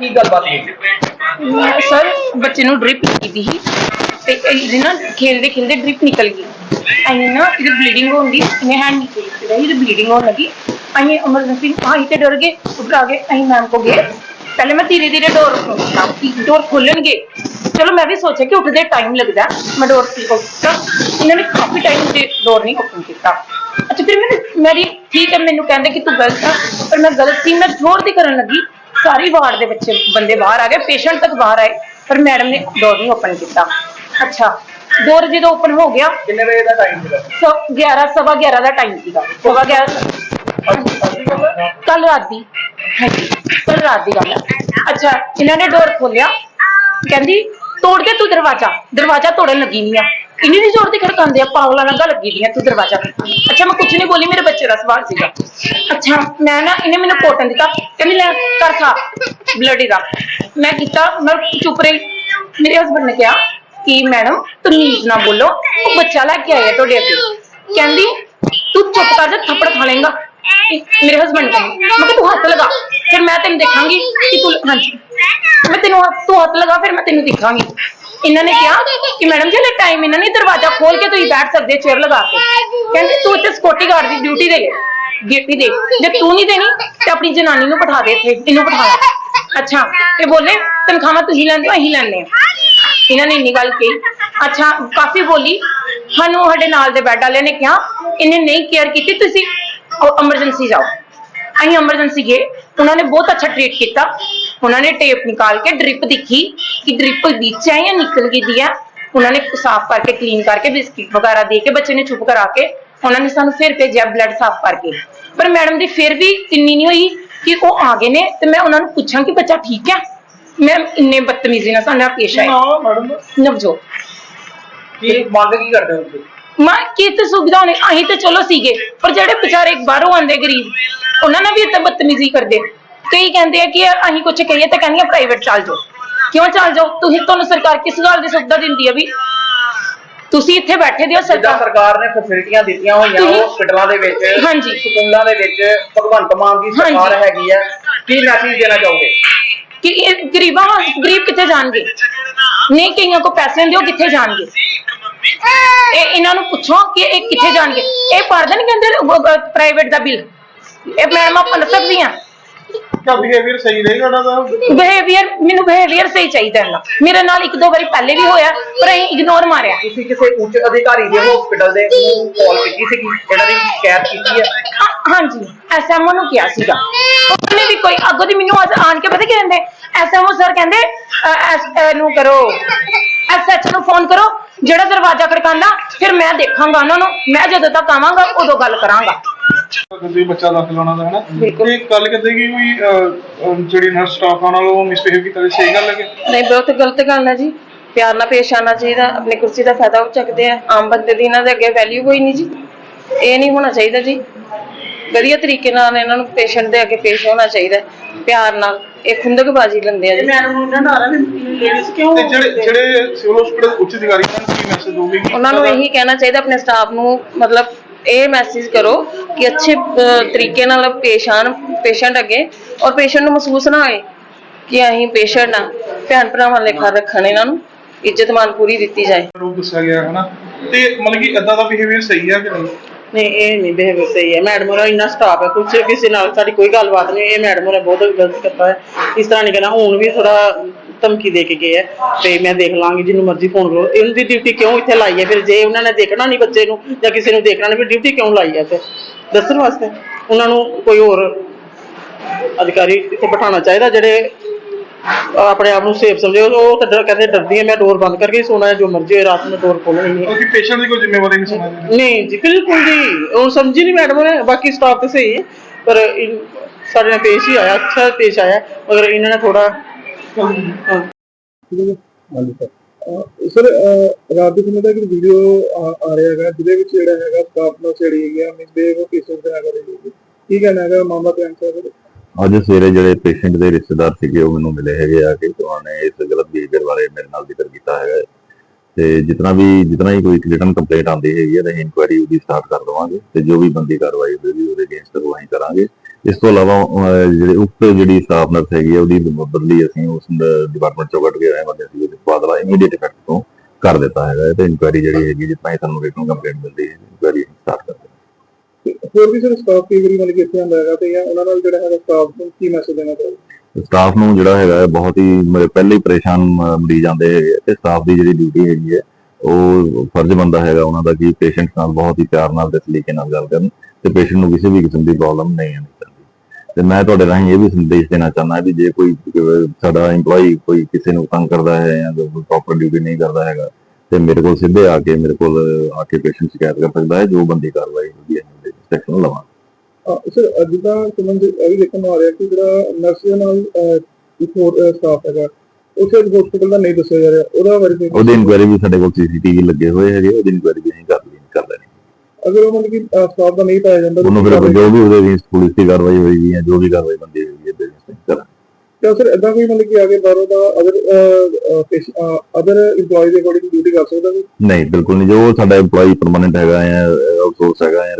ਕੀ ਗੱਲਬਾਤ ਹੋਈ? ਮੈਂ ਸਰ ਬੱਚੇ ਨੂੰ ਡ੍ਰਿਪ ਕੀਤੀ ਸੀ ਤੇ ਇਹਦੇ ਨਾ ਖੇਲਦੇ ਖੇਲਦੇ ਡ੍ਰਿਪ ਨਿਕਲ ਗਈ। ਅਹੀਂ ਨਾ ਇਹਦੀ ਬਲੀਡਿੰਗ ਹੋਣ ਦੀ, ਇਹਨੇ ਹੈਂਡ ਨਿਕਲ ਗਈ ਇਹਦੀ ਬਲੀਡਿੰਗ ਹੋਣ ਲੱਗੀ। ਅਹੀਂ ਐਮਰਜੈਂਸੀ ਆਹੀ ਤੇ ਡਰ ਗਏ ਉੱਪਰ ਆ ਗਏ ਅਹੀਂ ਮੈਮ ਕੋ ਗਏ। ਪਹਿਲੇ ਮੈਂ ਧੀਰੇ ਧੀਰੇ ਡੋਰ ਖੋਲ੍ਹਤਾ, ਕਿ ਡੋਰ ਖੋਲਣਗੇ ਚਲੋ ਮੈਂ ਵੀ ਸੋਚਿਆ ਕਿ ਉੱਠਦੇ ਟਾਈਮ ਲੱਗਦਾ, ਮੈਂ ਡੋਰ ਖੋਲ੍ਹਤਾ ਇਹਨਾਂ ਨੇ ਕਾਫੀ ਟਾਈਮ ਤੇ ਡੋਰ ਨਹੀਂ ਓਪਨ ਕੀਤਾ। ਅੱਛਾ, ਫਿਰ ਮੈਨੂੰ ਮੇਰੀ ਠੀਕ ਹੈ, ਮੈਨੂੰ ਕਹਿੰਦੇ ਕਿ ਤੂੰ ਗਲਤ ਆ, ਪਰ ਮੈਂ ਗਲਤ ਸੀ, ਮੈਂ ਜ਼ੋਰ ਦੀ ਕਰਨ ਲੱਗੀ। ਸਾਰੀ ਵਾਰਡ ਦੇ ਬੱਚੇ ਬੰਦੇ ਬਾਹਰ ਆ ਗਏ ਪੇਸ਼ੈਂਟ ਤੱਕ ਬਾਹਰ ਆਏ ਪਰ ਮੈਡਮ ਨੇ ਡੋਰ ਨਹੀਂ ਓਪਨ ਕੀਤਾ। ਅੱਛਾ ਡੋਰ ਜਦੋਂ ਓਪਨ ਹੋ ਗਿਆ ਕਿੰਨੇ ਵਜੇ ਦਾ ਟਾਈਮ ਸੀਗਾ? ਸਭ 11 ਸਵਾ 11 ਦਾ ਟਾਈਮ ਸੀਗਾ। ਸਵਾ 11 ਕੱਲ ਰਾਤ ਦੀ। ਹਾਂਜੀ ਕੱਲ ਰਾਤ ਦੀ ਗੱਲ ਹੈ ਅੱਛਾ ਇਹਨਾਂ ਨੇ ਡੋਰ ਖੋਲਿਆ ਕਹਿੰਦੀ ਤੋੜ ਕੇ ਤੂੰ ਦਰਵਾਜ਼ਾ ਦਰਵਾਜ਼ਾ ਤੋੜਨ ਲੱਗੀ ਨਹੀਂ ਆ ਇੰਨੀ ਵੀ ਜ਼ੋਰ ਦੀ ਖੜਕਾਉਂਦੇ ਆ ਪਾਵਲਾ ਨਾਲ ਲੱਗੀ ਦੀਆਂ ਤੂੰ ਦਰਵਾਜ਼ਾ ਖੜਕਾ। ਅੱਛਾ, ਮੈਂ ਕੁਝ ਨਹੀਂ ਬੋਲੀ, ਮੇਰੇ ਬੱਚੇ ਦਾ ਸਵਾਲ ਸੀਗਾ। ਅੱਛਾ, ਮੈਂ ਨਾ ਇਹਨੇ ਮੈਨੂੰ ਕੋਟਨ ਦਿੱਤਾ, ਕਹਿੰਦੀ ਲੈ ਕਰ ਖਾ ਬਲੱਡੀ ਦਾ। ਮੈਂ ਕੀਤਾ, ਮੈਂ ਚੁੱਪ ਰਹੀ। ਮੇਰੇ ਹਸਬੰਡ ਨੇ ਕਿਹਾ ਕਿ, ਮੈਡਮ ਤਮੀਜ਼ ਨਾ ਬੋਲੋ, ਉਹ ਬੱਚਾ ਲੈ ਕੇ ਆਇਆ ਤੁਹਾਡੇ ਅੱਗੇ। ਕਹਿੰਦੀ, ਤੂੰ ਚੁੱਪ ਕਰ ਜਾ, ਥੱਪੜ ਖਾ ਲੇਗਾ ਮੇਰੇ ਹਸਬੰਡ ਕਹਿੰਦੇ ਮੈਂ ਕਿਹਾ, ਤੂੰ ਹੱਥ ਲਗਾ, ਫਿਰ ਮੈਂ ਤੈਨੂੰ ਦੇਖਾਂਗੀ ਕਿ ਤੂੰ, ਹਾਂਜੀ। ਮੈਂ ਤੈਨੂੰ ਹੱਥ- ਤੂੰ ਹੱਥ ਲਗਾ, ਫਿਰ ਮੈਂ ਤੈਨੂੰ ਦੇਖਾਂਗੀ। ਇਹਨਾਂ ਨੇ ਕਿਹਾ ਕਿ ਮੈਡਮ ਜੀ ਹਲੇ ਟਾਈਮ ਇਹਨਾਂ ਨੇ ਦਰਵਾਜ਼ਾ ਖੋਲ ਕੇ ਤੁਸੀਂ ਬੈਠ ਸਕਦੇ ਚੇਅਰ ਲਗਾ ਕੇ। ਕਹਿੰਦੇ ਤੂੰ ਇੱਥੇ ਸਕਿਉਰਟੀ ਗਾਰਡ ਦੀ ਡਿਊਟੀ ਦੇ ਡਿਊਟੀ ਦੇ। ਜੇ ਤੂੰ ਨਹੀਂ ਦੇਣੀ ਤੇ ਆਪਣੀ ਜਨਾਨੀ ਨੂੰ ਬਿਠਾ ਦੇ ਇੱਥੇ ਇਹਨੂੰ ਬਿਠਾ ਲੈ ਅੱਛਾ ਤੇ ਬੋਲੇ ਤਨਖਾਹਾਂ ਤੁਸੀਂ ਲੈਂਦੇ ਹੋ ਅਸੀਂ ਲੈਂਦੇ ਹਾਂ। ਇਹਨਾਂ ਨੇ ਇੰਨੀ ਗੱਲ ਕਹੀ। ਅੱਛਾ ਕਾਫੀ ਬੋਲੀ। ਸਾਨੂੰ ਸਾਡੇ ਨਾਲ ਦੇ ਬੈੱਡ ਵਾਲਿਆਂ ਨੇ ਕਿਹਾ ਇਹਨੇ ਨਹੀਂ ਕੇਅਰ ਕੀਤੀ ਤੁਸੀਂ ਐਮਰਜੈਂਸੀ ਜਾਓ। ਅਸੀਂ ਐਮਰਜੈਂਸੀ ਗਏ। ਉਹਨਾਂ ਨੇ ਬਹੁਤ ਅੱਛਾ ਟ੍ਰੀਟ ਕੀਤਾ। ਉਹਨਾਂ ਨੇ ਟੇਪ ਨਿਕਾਲ ਕੇ ਡ੍ਰਿਪ ਦਿਖੀ ਕਿ ਡ੍ਰਿਪ ਵਿੱਚ ਹੈ ਜਾਂ ਨਿਕਲ ਗਈ ਦੀ ਹੈ ਉਹਨਾਂ ਨੇ ਸਾਫ਼ ਕਰਕੇ ਕਲੀਨ ਕਰਕੇ ਬਿਸਕਿਟ ਵਗੈਰਾ ਦੇ ਕੇ ਬੱਚੇ ਨੇ ਚੁੱਪ ਕਰਾ ਕੇ ਉਹਨਾਂ ਨੇ ਸਾਨੂੰ ਫਿਰ ਭੇਜਿਆ ਬਲੱਡ ਸਾਫ਼ ਕਰਕੇ। ਪਰ ਮੈਡਮ ਦੀ ਫਿਰ ਵੀ ਤਿੰਨੀ ਨਹੀਂ ਹੋਈ ਕਿ ਉਹ ਆ ਗਏ ਨੇ ਤੇ ਮੈਂ ਉਹਨਾਂ ਨੂੰ ਪੁੱਛਾਂ ਕਿ ਬੱਚਾ ਠੀਕ ਹੈ ਮੈਂ ਇੰਨੇ ਬਦਤਮੀਜ਼ੀ ਨਾਲ ਸਾਡਾ ਪੇਸ਼ ਆਏ ਮੈਡਮ। ਨਵਜੋਤ। ਕੀ ਮੰਗ ਕੀ ਕਰਦੇ ਹੋ ਤੁਸੀਂ? ਮੈਂ ਕਿਤੇ ਸੁਵਿਧਾ ਹੋਣੀ? ਅਸੀਂ ਤੇ ਚਲੋ ਸੀਗੇ ਪਰ ਜਿਹੜੇ ਵਿਚਾਰੇ ਬਾਹਰੋਂ ਆਉਂਦੇ ਗਰੀਬ ਉਹਨਾਂ ਨਾਲ ਵੀ ਇੱਥੇ ਬਦਤਮੀਜ਼ੀ ਕਰਦੇ। ਕਈ ਕਹਿੰਦੇ ਆ ਕਿ ਅਸੀਂ ਕੁਝ ਕਹੀਏ ਤਾਂ ਕਹਿੰਦੀਆਂ ਪ੍ਰਾਈਵੇਟ ਚੱਲ ਜਾਓ। ਕਿਉਂ ਚੱਲ ਜਾਓ? ਤੁਸੀਂ ਤੁਹਾਨੂੰ ਸਰਕਾਰ ਕਿਸ ਗੱਲ ਦੀ ਸੁਵਿਧਾ ਦਿੰਦੀ ਹੈ ਵੀ ਤੁਸੀਂ ਇੱਥੇ ਬੈਠੇ ਦਿਓ ਜਿੱਦਾਂ ਸਰਕਾਰ? ਸਰਕਾਰ ਨੇ ਫੈਸਿਲਿਟੀਆਂ ਦਿੱਤੀਆਂ ਹੋਈਆਂ ਤੁਸੀਂ- ਹਸਪੀਟਲਾਂ ਦੇ ਵਿੱਚ ਹਾਂਜੀ। ਸਕੂਲਾਂ ਦੇ ਵਿੱਚ ਭਗਵੰਤ ਮਾਨ ਦੀ ਸਰਕਾਰ ਹਾਂਜੀ। ਹੈਗੀ ਹੈ ਕੀ ਮੈਸੇਜ ਦੇਣਾ ਚਾਹੋਗੇ? ਕਿ ਇਹ ਗਰੀਬਾਂ ਵਾਸ- ਗਰੀਬ ਕਿੱਥੇ ਜਾਣਗੇ? ਨਹੀਂ ਕਈਆਂ ਕੋ ਪੈਸੇ ਹੁੰਦੇ ਉਹ ਕਿੱਥੇ ਜਾਣਗੇ? ਇਹ ਇਹਨਾਂ ਨੂੰ ਪੁੱਛੋ ਕਿ ਇਹ ਕਿੱਥੇ ਜਾਣਗੇ? ਇਹ ਪੜਦੇ ਨਹੀਂ ਕਹਿੰਦੇ ਪ੍ਰਾਈਵੇਟ ਦਾ ਬਿੱਲ ਇਹ ਮੈਡਮ ਆਪਾਂ ਦੱਸ ਸਕਦੀਆਂ ਤਾਂ ਬਿਹੇਵੀਅਰ ਸਹੀ ਰਹੇਗਾ ਉਹਨਾਂ ਦਾ ਬਿਹੇਵੀਅਰ ਮੈਨੂੰ ਬਿਹੇਵੀਅਰ ਸਹੀ ਚਾਹੀਦਾ ਹੈ ਮੇਰੇ ਨਾਲ ਇੱਕ ਦੋ ਵਾਰੀ ਪਹਿਲੇ ਵੀ ਹੋਇਆ ਪਰ ਅਸੀਂ ਇਗਨੋਰ ਮਾਰਿਆ। ਤੁਸੀਂ ਕਿਸੇ ਉੱਚ ਅਧਿਕਾਰੀ ਦੇ ਹਸਪੀਟਲ ਦੇ ਨੂੰ ਕਾਲ ਕੀਤੀ ਸੀ ਇਹਨਾਂ ਦੀ ਸ਼ਿਕਾਇਤ ਕੀਤੀ ਹੈ? ਹਾਂ- ਹਾਂਜੀ। ਐਸਐਮਓ ਨੂੰ ਕਿਹਾ ਸੀਗਾ। ਉਹਨੇ ਵੀ ਕੋਈ ਅੱਗੋਂ ਦੀ ਮੈਨੂੰ ਅੱਜ ਆਣ ਕੇ ਪਤਾ ਕੀ ਕਹਿੰਦੇ? ਐਸਐਮਓ ਸਰ ਕਹਿੰਦੇ ਅ, ਐਸ ਅ, ਨੂੰ ਕਰੋ। ਐਸਐਚ ਨੂੰ ਫੋਨ ਕਰੋ ਜਿਹੜਾ ਦਰਵਾਜ਼ਾ ਖੜਕਾਉਂਦਾ ਫਿਰ ਮੈਂ ਦੇਖਾਂਗਾ ਉਹਨਾਂ ਨੂੰ। ਮੈਂ ਜਦੋਂ ਤੱਕ ਆਵਾਂਗਾ ਉਦੋਂ ਗੱਲ ਕਰਾਂਗਾ। ਕਹਿੰਦੇ ਬੱਚਾ ਦਾਖਲ ਹੋਣਾ ਦਾ ਹਨਾ? ਬਿਲਕੁਲ। ਤੇ ਕੱਲ ਕਹਿੰਦੇ ਕਿ ਕੋਈ ਅਹ, ਅਹ, ਜਿਹੜੀ ਨਰਸ ਸਟਾਫ ਨਾਲ ਉਹ ਮਿਸਬਿਹੇਵ ਕੀਤਾ ਤੇ ਸਹੀ ਗੱਲ ਕਿ? ਨਹੀਂ ਬਹੁਤ ਗਲਤ ਗੱਲ ਹੈ ਜੀ। ਪਿਆਰ ਨਾਲ ਪੇਸ਼ ਆਉਣਾ ਚਾਹੀਦਾ ਆਪਣੀ ਕੁਰਸੀ ਦਾ ਫਾਇਦਾ ਉਹ ਚੱਕਦੇ ਆ। ਆਮ ਬੰਦੇ ਦੀ ਇਹਨਾਂ ਦੇ ਅੱਗੇ ਵੈਲਿਊ ਕੋਈ ਨਹੀਂ ਜੀ। ਇਹ ਨਹੀਂ ਹੋਣਾ ਚਾਹੀਦਾ ਜੀ। ਵਧੀਆ ਤਰੀਕੇ ਨਾਲ ਇਹਨਾਂ ਨੂੰ ਪੇਸ਼ੈਂਟ ਦੇ ਅੱਗੇ ਪੇਸ਼ ਹੋਣਾ ਚਾਹੀਦਾ ਹੈ, ਪਿਆਰ ਨਾਲ। ਇਹ ਖੁੰਦਕਬਾਜ਼ੀ ਲੈਂਦੇ ਆ ਜੀ। ਮੈਡਮ ਨੂੰ ਇਹਨਾਂ ਨਾਲ ਲੇਡੀਜ਼ ਕਿਉਂ ਤੇ ਜਿਹੜੇ ਜਿਹੜੇ ਸਿਵਲ ਹਸਪੀਟਲ ਉੱਚ ਅਧਿਕਾਰੀ ਹਨ ਕੀ ਮੈਸੇਜ ਦੋਗੇ ਉਹਨਾਂ ਨੂੰ ਇਹੀ ਕਹਿਣਾ ਚਾਹੀਦਾ ਆਪਣੇ ਸਟਾਫ ਨੂੰ ਮਤਲਬ ਇਹ ਮੈਸੇਜ ਕਰੋ ਕਿ ਅੱਛੇ ਤਰੀਕੇ ਨਾਲ ਪੇਸ਼ ਆਣ ਪੇਸ਼ੈਂਟ ਅੱਗੇ ਔਰ ਪੇਸ਼ੈਂਟ ਨੂੰ ਮਹਿਸੂਸ ਨਾ ਹੋਏ ਕਿ ਅਸੀਂ ਪੇਸ਼ੈਂਟ ਆ। ਭੈਣ ਭਰਾਵਾਂ ਲੇਖਾ ਰੱਖਣ ਇਹਨਾਂ ਨੂੰ ਇੱਜ਼ਤ ਮਾਨ ਪੂਰੀ ਦਿੱਤੀ ਜਾਏ। ਰੂਪ ਦੱਸਿਆ ਗਿਆ ਹਨਾ? ਤੇ ਮਤਲਬ ਕਿ ਇਦਾਂ ਦਾ ਬਿਹੇਵੀਅਰ ਸਹੀ ਹੈ ਕਿ ਨਹੀਂ? ਨਹੀਂ ਇਹ ਨਹੀਂ ਬਿਹੇਵ ਸਹੀ ਹੈ। ਮੈਡਮ ਹੋਰਾਂ ਇੰਨਾ ਸਟਾਫ ਹੈ ਕੁਛ ਕਿਸੇ ਨਾਲ ਸਾਡੀ ਕੋਈ ਗੱਲਬਾਤ ਨਹੀਂ। ਇਹ ਮੈਡਮ ਹੋਰਾਂ ਬਹੁਤ ਗਲਤ ਕਰਤਾ ਹੈ। ਇਸ ਤਰ੍ਹਾਂ ਨਹੀਂ ਕਹਿਣਾ ਹੁਣ ਵੀ ਥੋੜਾ ਧਮਕੀ ਦੇ ਕੇ ਗਏ ਹੈ ਤੇ ਮੈਂ ਦੇਖ ਲਾਂਗੀ ਜਿਹਨੂੰ ਮਰਜ਼ੀ ਫੋਨ ਕਰੋ। ਇਹਨਾਂ ਦੀ ਡਿਊਟੀ ਕਿਉਂ ਇੱਥੇ ਲਾਈ ਹੈ ਫਿਰ? ਜੇ ਉਹਨਾਂ ਨੇ ਦੇਖਣਾ ਨਹੀਂ ਬੱਚੇ ਨੂੰ ਜਾਂ ਕਿਸੇ ਨੂੰ ਦੇਖਣਾ ਨਹੀਂ ਫਿਰ ਡਿਊਟੀ ਕਿਉਂ ਲਾਈ ਹੈ ਫਿਰ? ਦੱਸਣ ਵਾਸਤੇ ਉਹਨਾਂ ਨੂੰ ਕੋਈ ਹੋਰ ਅਧਿਕਾਰੀ ਇੱਥੇ ਬਿਠਾਉਣਾ ਚਾਹੀਦਾ ਜਿਹੜੇ ਆਪਣੇ ਆਪ ਨੂੰ ਸੇਫ ਸਮਝੇ। ਉਹ ਤਾਂ ਕਹਿੰਦੇ ਡਰਦੀ ਹੈ ਮੈਂ ਡੋਰ ਬੰਦ ਕਰਕੇ ਸੋਣਾ ਜੋ ਮਰਜ਼ੀ ਹੋਏ ਰਾਤ ਨੂੰ ਡੋਰ ਖੋਲਣੀ ਨਹੀਂ ਕਿਉਂਕਿ ਪੇਸ਼ੈਂਟ ਦੀ ਕੋਈ ਜ਼ਿੰਮੇਵਾਰੀ ਨਹੀਂ ਸਮਝਦੇ ਨਹੀਂ ਜੀ ਬਿਲਕੁਲ ਜੀ। ਉਹ ਸਮਝੀ ਨਹੀਂ ਮੈਡਮ ਨੇ ਬਾਕੀ ਸਟਾਫ ਤੇ ਸਹੀ ਹੈ। ਪਰ ਸਾਡੇ ਨਾਲ ਪੇਸ਼ ਹੀ ਆਇਆ ਅੱਛਾ ਪੇਸ਼ ਆਇਆ ਮਗਰ ਇਹਨਾਂ ਨੇ ਥੋੜਾ ਹਾਂ ਸਰ ਰਾਤ ਦੇ ਸਮੇਂ ਦਾ ਇੱਕ ਵੀਡੀਓ ਆ ਰਿਹਾ ਹੈਗਾ, ਜਿਹਦੇ ਵਿੱਚ ਜਿਹੜਾ ਹੈਗਾ ਸਟਾਫ ਨਾਲ ਛੇੜੀ ਗਿਆ ਮਿਸਬਿਹੇਵ ਕਿਸੇ ਤਰ੍ਹਾਂ ਕਰ ਰਹੀ ਹੈ ਕੀ ਕਹਿਣਾ ਹੈਗਾ ਮਾਮਲਾ ਤੇ ਆਂਸਰ ਅੱਜ ਸਵੇਰੇ ਜਿਹੜੇ ਪੇਸ਼ੈਂਟ ਦੇ ਰਿਸ਼ਤੇਦਾਰ ਸੀਗੇ, ਉਹ ਮੈਨੂੰ ਮਿਲੇ ਹੈਗੇ ਆ ਕਿ ਉਹਨਾਂ ਨੇ ਇਸ ਗਲਤ ਬਿਹੇਵੀਅਰ ਬਾਰੇ ਮੇਰੇ ਨਾਲ ਜ਼ਿਕਰ ਕੀਤਾ ਹੈਗਾ ਤੇ ਜਿਤਨਾ ਵੀ, ਜਿਤਨਾ ਹੀ ਕੋਈ ਰਿਟਨ ਕੰਪਲੇਂਟ ਆਉਂਦੀ ਹੈਗੀ ਹੈ ਤਾਂ ਇਨਕੁਆਇਰੀ ਉਹਦੀ ਸਟਾਰਟ ਕਰ ਦਵਾਂਗੇ, ਤੇ ਜੋ ਵੀ ਬੰਦੀ ਕਾਰਵਾਈ ਹੋਵੇਗੀ ਉਹਦੇ ਅਗੇਂਸਟ ਉਹ ਅਸੀਂ ਕਰਾਂਗੇ। ਇਸ ਤੋਂ ਇਲਾਵਾ ਜਿਹੜੇ ਉਕਤ ਜਿਹੜੀ ਨਰਸ ਹੈਗੀ ਹੈ ਉਹਦੀ ਬਦਲੀ ਅਸੀਂ ਉਸ ਡਿਪਾਰਟਮੈਂਟ ਚੋਂ ਕੱਢ ਕੇ ਆਏ ਬੰਦੇ ਸੀ ਬਾਦਲਾ ਇਮੀਡੀਏਟ ਇਫੈਕਟ ਤੋਂ ਕਰ ਦਿੱਤਾ ਹੈਗਾ ਤੇ ਇਨਕੁਆਇਰੀ ਜਿਹੜੀ ਹੈਗੀ ਜਿੱਦਾਂ ਹੀ ਸਾਨੂੰ ਰਿਟਨ ਕੰਪਲੇਂਟ ਮਿਲਦੀ ਹੈ ਇਨਕੁਆਇਰੀ ਸਟਾਰਟ ਕਰਦੇ ਹਾਂ। ਤੇ ਹੋਰ ਵੀ ਸਰ ਸਟਾਫ ਕਈ ਵਾਰੀ ਮਤਲਬ ਕਿ ਇੱਥੇ ਆਉਂਦਾ ਹੈਗਾ ਤੇ ਜਾਂ ਉਹਨਾਂ ਨਾਲ ਜਿਹੜਾ ਹੈਗਾ ਸਟਾਫ ਨੂੰ ਕੀ ਮੈਸੇਜ ਦੇਣਾ ਚਾਹੀਦਾ ਸਟਾਫ ਨੂੰ ਜਿਹੜਾ ਹੈਗਾ ਬਹੁਤ ਹੀ ਮ- ਪਹਿਲੇ ਹੀ ਪਰੇਸ਼ਾਨ ਮਰੀਜ਼ ਆਉਂਦੇ ਹੈਗੇ ਆ ਤੇ ਸਟਾਫ ਦੀ ਜਿਹੜੀ ਡਿਊਟੀ ਹੈਗੀ ਹੈ ਉਹ ਫਰਜ਼ ਬੰਦਾ ਹੈਗਾ ਉਹਨਾਂ ਦਾ ਕਿ ਪੇਸ਼ੈਂਟ ਨਾਲ ਬਹੁਤ ਹੀ ਪਿਆਰ ਨਾਲ ਤੇ ਤਰੀਕੇ ਨਾਲ ਗੱਲ ਕਰਨ ਤੇ ਪੇਸ਼ੈਂਟ ਨੂੰ ਕਿਸੇ ਵੀ ਕਿਸਮ ਦੀ ਪ੍ਰੋਬਲਮ ਨਹੀਂ ਚਾਹੀਦੀ ਤੇ ਮੈਂ ਤੁਹਾਡੇ ਰਾਹੀਂ ਇਹ ਵੀ ਸੰਦੇਸ਼ ਦੇਣਾ ਚਾਹੁੰਦਾ ਵੀ ਜੇ ਕੋਈ ਸਾਡਾ EMPLOYE ਕੋਈ ਕਿਸੇ ਨੂੰ ਤੰਗ ਕਰਦਾ ਹੈ ਜਾਂ ਪ੍ਰੋਪਰ ਡਿਊਟੀ ਨਹੀਂ ਕਰਦਾ ਹੈਗਾ ਤੇ ਮੇਰੇ ਕੋਲ ਸਿੱਧੇ ਆ ਕੇ ਮੇਰੇ ਕੋਲ ਆ ਕੇ ਪੇਸ਼ੈਂਟ ਸ਼ਿਕਾਇਤ ਕਰ ਸਕਦਾ ਹੈ ਜੋ ਬੰਦੀ ਕਾਰਵਾਈ ਹੁੰਦੀ ਹੈ ਸੈਕਸ਼ਨ ਲਵਾਂ। ਸਰ ਜਿੱਦਾਂ ਸੰਬੰਧ ਇਹ ਵੀ ਦੇਖਣ ਨੂੰ ਆ ਰਿਹਾ ਕਿ ਜਿਹੜਾ ਨਰਸ ਦੇ ਨਾਲ ਇੱਕ ਹੋਰ ਸਟਾਫ ਹੈਗਾ ਉਸੇ ਹਸਪੀਟਲ ਦਾ ਨਹੀਂ ਦੱਸਿਆ ਜਾ ਰਿਹਾ ਉਹਦਾ ਵੈਰੀਫਿਕੇਸ਼ਨ ਉਹਦੀ ਇਨਕੁਆਇਰੀ ਵੀ ਸਾਡੇ ਕੋਲ ਸੀਸੀਟੀਵੀ ਲੱਗੇ ਹੋਏ ਹੈਗੇ ਉਹਦੀ ਇਨਕੁਆਇਰੀ ਵੀ ਅਸੀਂ ਕਰ ਅਗਰ ਉਹ ਮਤਲਬ ਕਿ ਸਟਾਫ ਦਾ ਨਹੀਂ ਪਾਇਆ ਜਾਂਦਾ ਉਹਨੂੰ ਫਿਰ ਜੋ ਵੀ ਉਹਦੇ ਅਗੇਂਸਟ ਪੁਲਿਸ ਦੀ ਕਾਰਵਾਈ ਹੋਏਗੀ ਜਾਂ ਜੋ ਵੀ ਕਾਰਵਾਈ ਬੰਦੀ ਹੋਏਗੀ ਇਹਦੇ ਵਿੱਚ ਕਰਾਂਗੇ ਤਾਂ ਸਰ ਇਦਾਂ ਕੋਈ ਮਤਲਬ ਕਿ ਆਗੇ ਬਾਹਰੋਂ ਦਾ ਅਦਰ ਅਦਰ EMPLOYE ਦੇ ਅਕੋਰਡਿੰਗ ਡਿਊਟੀ ਕਰ ਸਕਦਾ ਨਹੀਂ ਬਿਲਕੁਲ ਨਹੀਂ। ਜੋ ਸਾਡਾ EMPLOYE ਪਰਮਾਨੈਂਟ ਹੈਗਾ ਜਾਂ ਆਊਟਸੋਰਸ ਹੈਗਾ ਜਾਂ